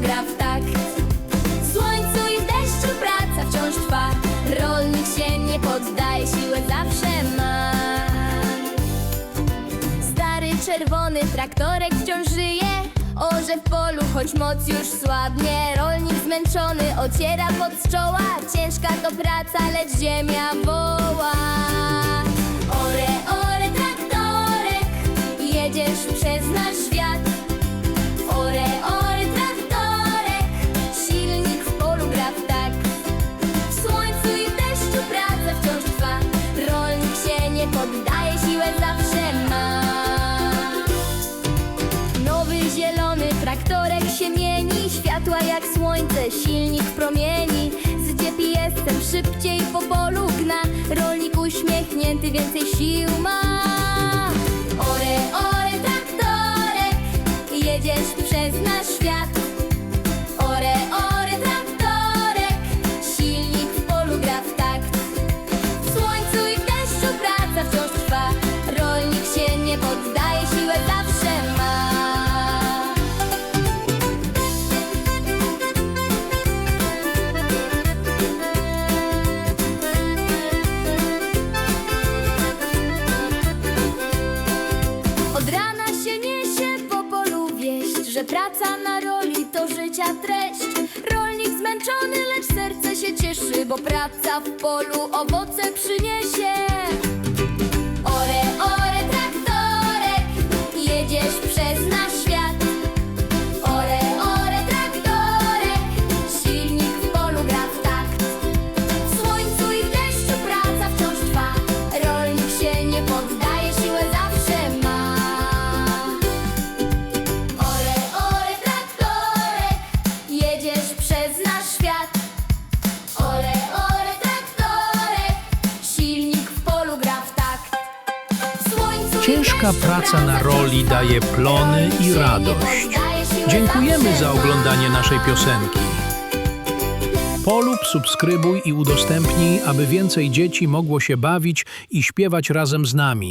gra w takt. W słońcu i w deszczu praca wciąż trwa. Rolnik się nie poddaje, siłę zawsze ma. Stary czerwony traktorek wciąż żyje. Orze w polu, choć moc już słabnie. Rolnik zmęczony ociera pod czoła. Ciężka to praca, lecz ziemia woła. Traktorek się mieni, światła jak słońce, silnik promieni. Z GPS-em szybciej po polu gna, rolnik uśmiechnięty więcej sił ma. Że praca na roli to życia treść. Rolnik zmęczony, lecz serce się cieszy, bo praca w polu owoce przyniesie. Ore, ore, Ciężka praca na roli daje plony i radość. Dziękujemy za oglądanie naszej piosenki. Polub, subskrybuj i udostępnij, aby więcej dzieci mogło się bawić i śpiewać razem z nami.